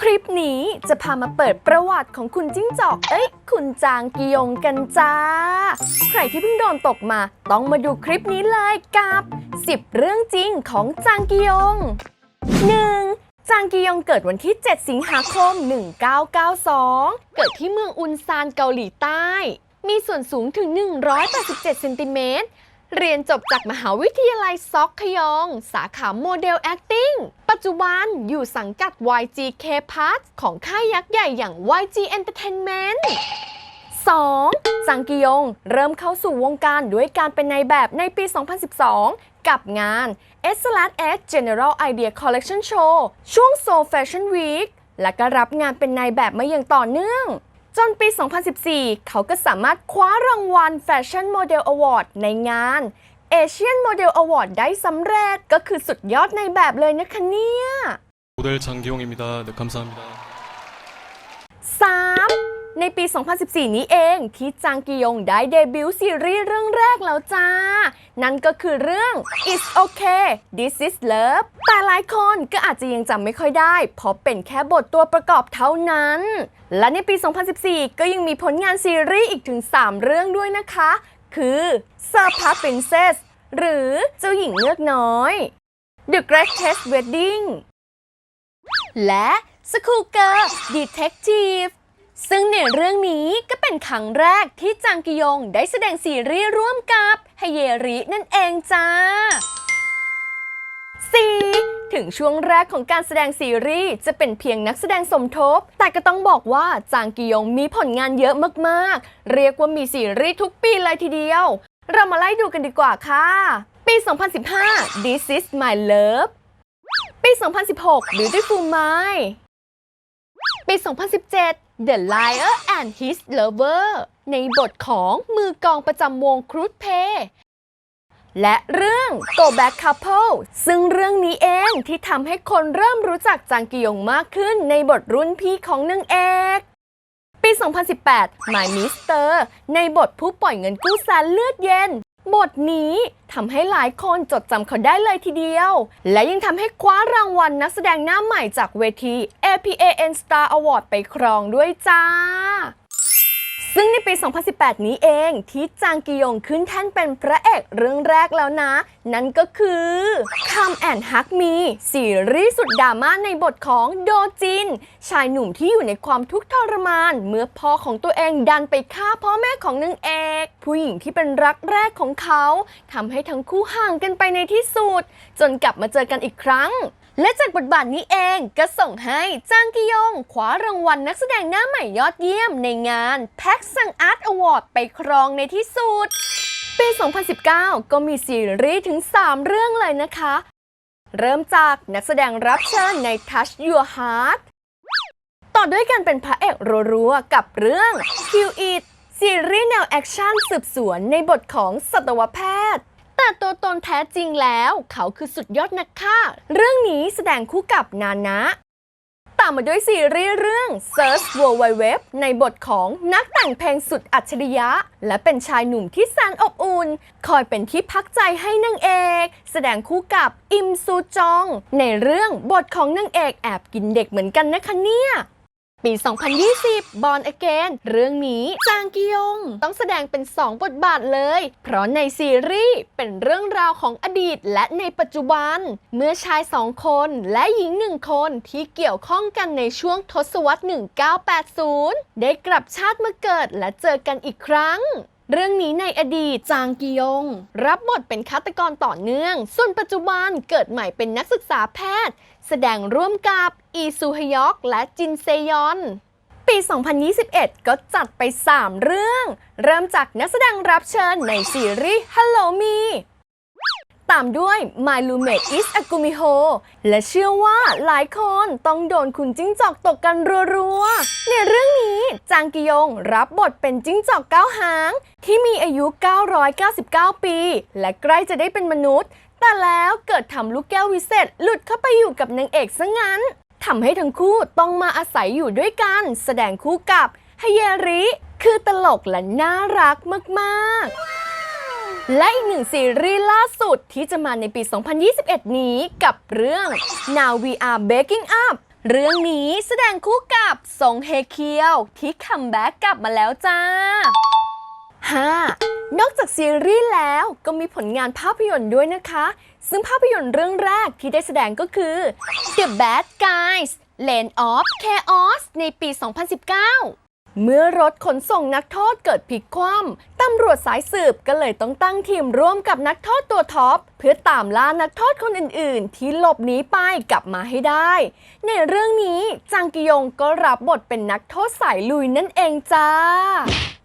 คลิปนี้จะพามาเปิดประวัติของคุณจิ้งจอก เอ้ย คุณจางกิยงกันจ้า ใครที่เพิ่งโดนตกมา ต้องมาดูคลิปนี้เลยกับ 10 เรื่องจริงของจางกิยง 1. จางกิยงเกิดวันที่ 7 สิงหาคม 1992 เกิดที่เมืองอุนซานเกาหลีใต้ มีส่วนสูงถึง 187 เซนติเมตร เรียนจบจากมหาวิทยาลัยซอกขยอง สาขาโมเดล acting ปัจจุบันอยู่สังกัด YG K Parts ของค่ายยักษ์ใหญ่อย่าง YG Entertainment 2. จังกิยง เริ่มเข้าสู่วงการด้วยการเป็นนายแบบในปี 2012 กับงาน S S General Idea Collection Show ช่วง Seoul Fashion Week และก็รับงานเป็นนายแบบมาอย่างต่อเนื่อง จนปี 2014 เขาก็สามารถคว้ารางวัล Fashion Model Award ในงาน Asian Model Award ได้สำเร็จก็คือสุดยอดในแบบเลยนะคะเนี่ย 모델 장기용입니다. 네, 감사합니다. ในปี 2014 นี้เองที่จางกิยงได้เดบิวต์ซีรีส์เรื่องแรกแล้วจ้า นั่นก็คือเรื่อง It's Okay This Is Love แต่หลายคนก็อาจจะยังจำไม่ค่อยได้ เพราะเป็นแค่บทตัวประกอบเท่านั้น และในปี 2014 ก็ยังมีผลงานซีรีส์อีกถึง 3 เรื่องด้วยนะคะ คือ s u r p a Princess หรือเจ้าหญิงเงือกน้อย The Greatest Wedding และ School Girl Detective ซึ่งในเรื่องนี้ก็เป็นครั้งแรกที่จางกิยงได้แสดงซีรีส์ร่วมกับฮเยรินั่นเองจ้า 4. ถึงช่วงแรกของการแสดงซีรีส์จะเป็นเพียงนักแสดงสมทบ แต่ก็ต้องบอกว่าจางกิยงมีผลงานเยอะมากๆ เรียกว่ามีซีรีส์ทุกปีเลยทีเดียว เรามาไล่ดูกันดีกว่าค่ะ ปี 2015 This is my love ปี 2016 Beautiful Mind ปี 2017 The Liar and His Lover ในบทของมือกองประจำวงครูดเพย์และเรื่อง Go Back Couple ซึ่งเรื่องนี้เองที่ทำให้คนเริ่มรู้จักจางกิยงมากขึ้นในบทรุ่นพี่ของนางเอกปี 2018 My Mister ในบทผู้ปล่อยเงินกู้แสนเลือดเย็น บทนี้ทำให้หลายคนจดจำเขาได้เลยทีเดียว และยังทำให้คว้ารางวัลนักแสดงหน้าใหม่จากเวที APAN Star Award ไปครองด้วยจ้า ซึ่งในปี 2018 นี้เองที่จางกิยงขึ้นแท่นเป็นพระเอกเรื่องแรกแล้วนะ นั่นก็คือ Come and Hug Me ซีรีส์สุดดราม่าในบทของโดจิน ชายหนุ่มที่อยู่ในความทุกข์ทรมาน เมื่อพ่อของตัวเองดันไปฆ่าพ่อแม่ของนางเอก ผู้หญิงที่เป็นรักแรกของเขาทำให้ทั้งคู่ห่างกันไปในที่สุด จนกลับมาเจอกันอีกครั้ง และจากบทบาทนี้เองก็ส่งให้จางกิยงคว้ารางวัลนักแสดงหน้าใหม่ยอดเยี่ยมในงาน p a x ซังอาร์ตอวอร์ดไปครองในที่สุด ปี 2019 ก็มีซีรีส์ถึง 3 เรื่องเลยนะคะ เริ่มจากนักแสดงรับเชิญใน Touch Your Heart ต่อด้วยกันเป็นพระเอกรัวๆกับเรื่อง Q It ซีรีส์แนวแอคชั่นสืบสวนในบทของสัตวแพทย์ แต่ตัวตนแท้จริงแล้ว เขาคือสุดยอดนักฆ่า เรื่องนี้แสดงคู่กับนานะตามมาด้วยซีรีส์เรื่อง Search World Wide Web ในบทของนักแต่งเพลงสุดอัจฉริยะ และเป็นชายหนุ่มที่แสนอบอุ่น คอยเป็นที่พักใจให้นางเอก แสดงคู่กับอิมซูจอง ในเรื่องบทของนางเอกแอบกินเด็กเหมือนกันนะคะเนี่ย ปี 2020 Born Again เรื่องนี้จางกิยง ต้องแสดงเป็น 2 บทบาทเลย เพราะในซีรีส์เป็นเรื่องราวของอดีตและในปัจจุบัน เมื่อชาย 2 คนและหญิง 1 คนที่เกี่ยวข้องกันในช่วงทศวรรษ 1980 ได้กลับชาติมาเกิดและเจอกันอีกครั้งเรื่องนี้ในอดีตจางกิยง รับบทเป็นฆาตกรต่อเนื่อง ส่วนปัจจุบันเกิดใหม่เป็นนักศึกษาแพทย์ แสดงร่วมกับอีซูฮยอกและจินเซยอน ปี 2021 ก็จัดไป 3 เรื่อง เริ่มจากนักแสดงรับเชิญในซีรีส์ Hello Me ตามด้วย My Roommate is a Gumiho และเชื่อว่าหลายคนต้องโดนคุณจิ้งจอกตกกันรัวๆ ในเรื่องนี้จางกิยงรับบทเป็นจิ้งจอกเก้าหาง ที่มีอายุ 999 ปี และใกล้จะได้เป็นมนุษย์ แต่แล้วเกิดทำลูกแก้ววิเศษหลุดเข้าไปอยู่กับนางเอกซะงั้นทำให้ทั้งคู่ต้องมาอาศัยอยู่ด้วยกัน แสดงคู่กับฮเยริ คือตลกและน่ารักมากๆ และอีกหนึ่งซีรีส์ล่าสุดที่จะมาในปี 2021 นี้กับเรื่อง Now We Are Baking Up เรื่องนี้แสดงคู่กับซงเฮเคียวที่คัมแบ็กกลับมาแล้วจ้า 5. นอกจากซีรีส์แล้วก็มีผลงานภาพยนตร์ด้วยนะคะ ซึ่งภาพยนตร์เรื่องแรกที่ได้แสดงก็คือ The Bad Guys Lane of Chaos ในปี 2019 เมื่อรถขนส่งนักโทษเกิดพลิกคว่ำตำรวจสายสืบก็เลยต้องตั้งทีมร่วมกับนักโทษตัวท็อป เพื่อตามล่านักโทษคนอื่นๆ ที่หลบหนีไปกลับมาให้ได้ ในเรื่องนี้จางกิยงก็รับบทเป็นนักโทษสายลุยนั่นเองจ้า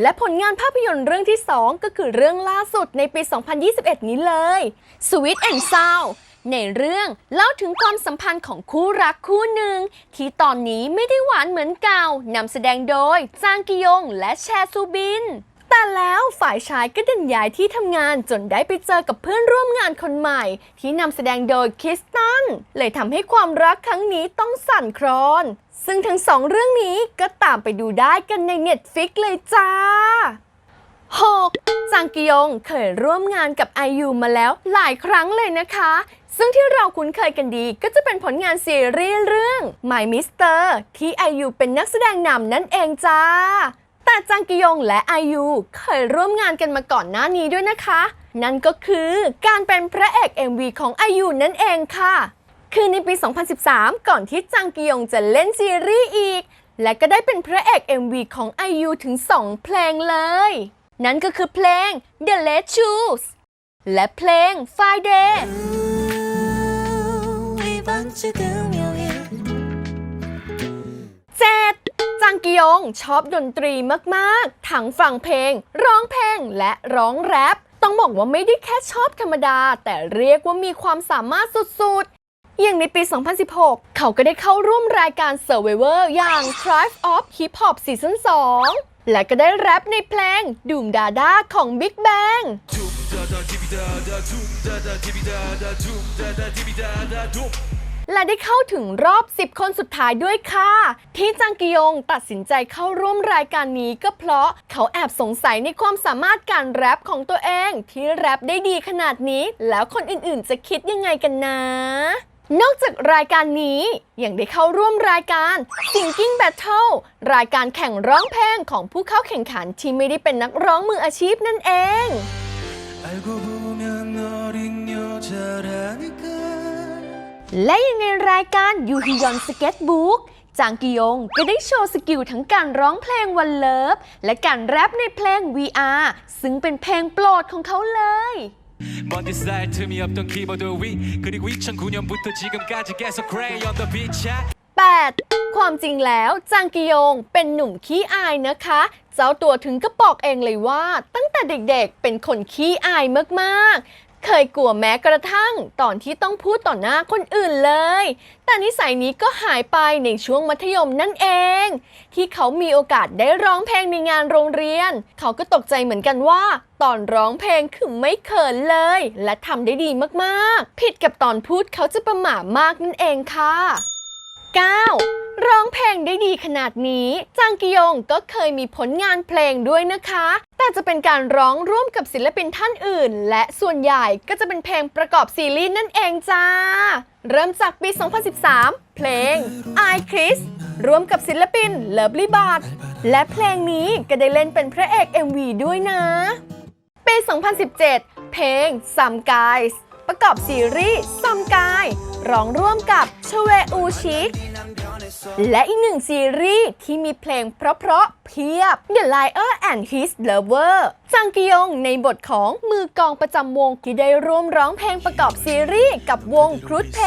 และผลงานภาพยนตร์เรื่องที่ 2 ก็คือเรื่องล่าสุดในปี 2021 นี้เลย Sweet and Sound ในเรื่องเล่าถึงความสัมพันธ์ของคู่รักคู่หนึ่ง ที่ตอนนี้ไม่ได้หวานเหมือนเก่านำแสดงโดยจางกิยงและแชซูบิน แต่แล้วฝ่ายชายก็ดันย้ายที่ทำงานจนได้ไปเจอกับเพื่อนร่วมงานคนใหม่ ที่นำแสดงโดยคิสตัน เลยทำให้ความรักครั้งนี้ต้องสั่นคลอน ซึ่งทั้งสองเรื่องนี้ก็ตามไปดูได้กันใน Netflix เลยจ้า 6. จางกิยงเคยร่วมงานกับ IU มาแล้วหลายครั้งเลยนะคะ ซึ่งที่เราคุ้นเคยกันดีก็จะเป็นผลงานซีรีส์เรื่อง My Mister ที่ IU เป็นนักแสดงนำนั่นเองจ้า แต่จางกิยงและ IU เคยร่วมงานกันมาก่อนหน้านี้ด้วยนะคะ นั่นก็คือการเป็นพระเอก MV ของ IU นั่นเองค่ะ คือในปี 2013 ก่อนที่จางกิยงจะเล่นซีรีส์อีก และก็ได้เป็นพระเอก MV ของ IU ถึง 2 เพลงเลย นั่นก็คือเพลง The Late Shoes และเพลง Friday เจ็ดจางกิยงชอบดนตรีมากๆ ทั้งฟังเพลง ร้องเพลงและร้องแรป ต้องบอกว่าไม่ได้แค่ชอบธรรมดา แต่เรียกว่ามีความสามารถสุดๆ อย่างในปี 2016 เขาก็ได้เข้าร่วมรายการ Survivor อย่าง Tribe of Hip Hop Season 2 และก็ได้แรปในเพลง Doom Dada ของ Big Bang และได้เข้าถึงรอบ 10 คนสุดท้ายด้วยค่ะ ที่จังกิยงตัดสินใจเข้าร่วมรายการนี้ก็เพราะเขาแอบสงสัยในความสามารถการแรปของตัวเอง ที่แรปได้ดีขนาดนี้ แล้วคนอื่นๆจะคิดยังไงกันนะ นอกจากรายการนี้ยังได้เข้าร่วมรายการ Singing Battle รายการแข่งร้องเพลงของผู้เข้าแข่งขันที่ไม่ได้เป็นนักร้องมืออาชีพนั่นเอง และยังในรายการยูฮิยอนสเก็ตบุ๊กจางกิยงก็ได้โชว์สกิลทั้งการร้องเพลงวันเลิฟและการแรปในเพลง VR ซึ่งเป็นเพลงโปรดของเขาเลย 먼지 쌀 틈이 없던 키보드 위 그리고 2009년부터 지금까지 계속 Gray on the beach 야. 8. ความจริงแล้วจางกิยงเป็นหนุ่มขี้อายนะคะ เจ้าตัวถึงก็บอกเองเลยว่า ตั้งแต่เด็กๆ เป็นคนขี้อายมากๆ เคยกลัวแม้กระทั่งตอนที่ต้องพูดต่อหน้าคนอื่นเลย แต่นิสัยนี้ก็หายไปในช่วงมัธยมนั่นเอง ที่เขามีโอกาสได้ร้องเพลงในงานโรงเรียน เขาก็ตกใจเหมือนกันว่า ตอนร้องเพลงคือไม่เขินเลย และทำได้ดีมากๆ ผิดกับตอนพูดเขาจะประหม่ามากนั่นเองค่ะ 9. ร้องเพลงได้ดีขนาดนี้ จางกิยงก็เคยมีผลงานเพลงด้วยนะคะ แต่จะเป็นการร้องร่วมกับศิลปินท่านอื่น และส่วนใหญ่ก็จะเป็นเพลงประกอบซีรีส์นั่นเองจ้า เริ่มจากปี 2013 เพลง I Chris ร่วมกับศิลปิน Lovely b a r d และเพลงนี้ก็ได้เล่นเป็นพระเอก MV ด้วยนะ ปี 2017 เพลง Some Guys ประกอบซีรีส์ Some Guy ร้องร่วมกับชเวอูชิก และอีกหนึ่งซีรีส์ที่มีเพลงเพราะๆเพียบ The Liar and His Lover จางกิยงในบทของมือกองประจำวงที่ได้ร่วมร้องเพลงประกอบซีรีส์กับวงครุฑเพ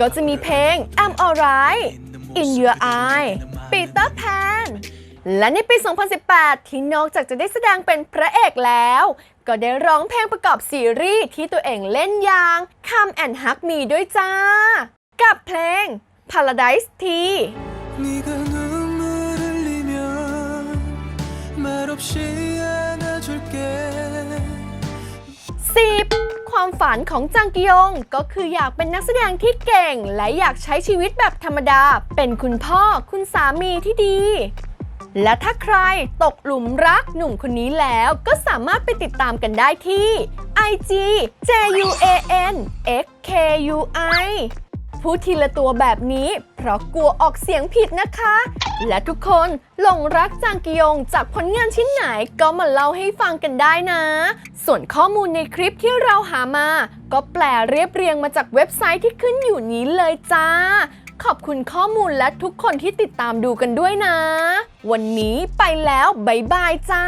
ก็จะมีเพลง I'm Alright In Your Eye Peter Pan และในปี 2018 ที่นอกจากจะได้แสดงเป็นพระเอกแล้ว ก็ได้ร้องเพลงประกอบซีรีส์ที่ตัวเองเล่นอย่าง Come and Hug Me ด้วยจ้า กับเพลง Paradise T สิบความฝันของจังกิยงก็คืออยากเป็นนักแสดงที่เก่ง และอยากใช้ชีวิตแบบธรรมดา เป็นคุณพ่อคุณสามีที่ดี และถ้าใครตกหลุมรักหนุ่มคนนี้แล้วก็สามารถไปติดตามกันได้ที่ IG JUAN XKUI พูดทีละตัวแบบนี้ เพราะกลัวออกเสียงผิดนะคะ และทุกคนหลงรักจางกิยงจากผลงานชิ้นไหนก็มาเล่าให้ฟังกันได้นะ ส่วนข้อมูลในคลิปที่เราหามา ก็แปลเรียบเรียงมาจากเว็บไซต์ที่ขึ้นอยู่นี้เลยจ้า ขอบคุณข้อมูลและทุกคนที่ติดตามดูกันด้วยนะ วันนี้ไปแล้ว บ๊ายบายจ้า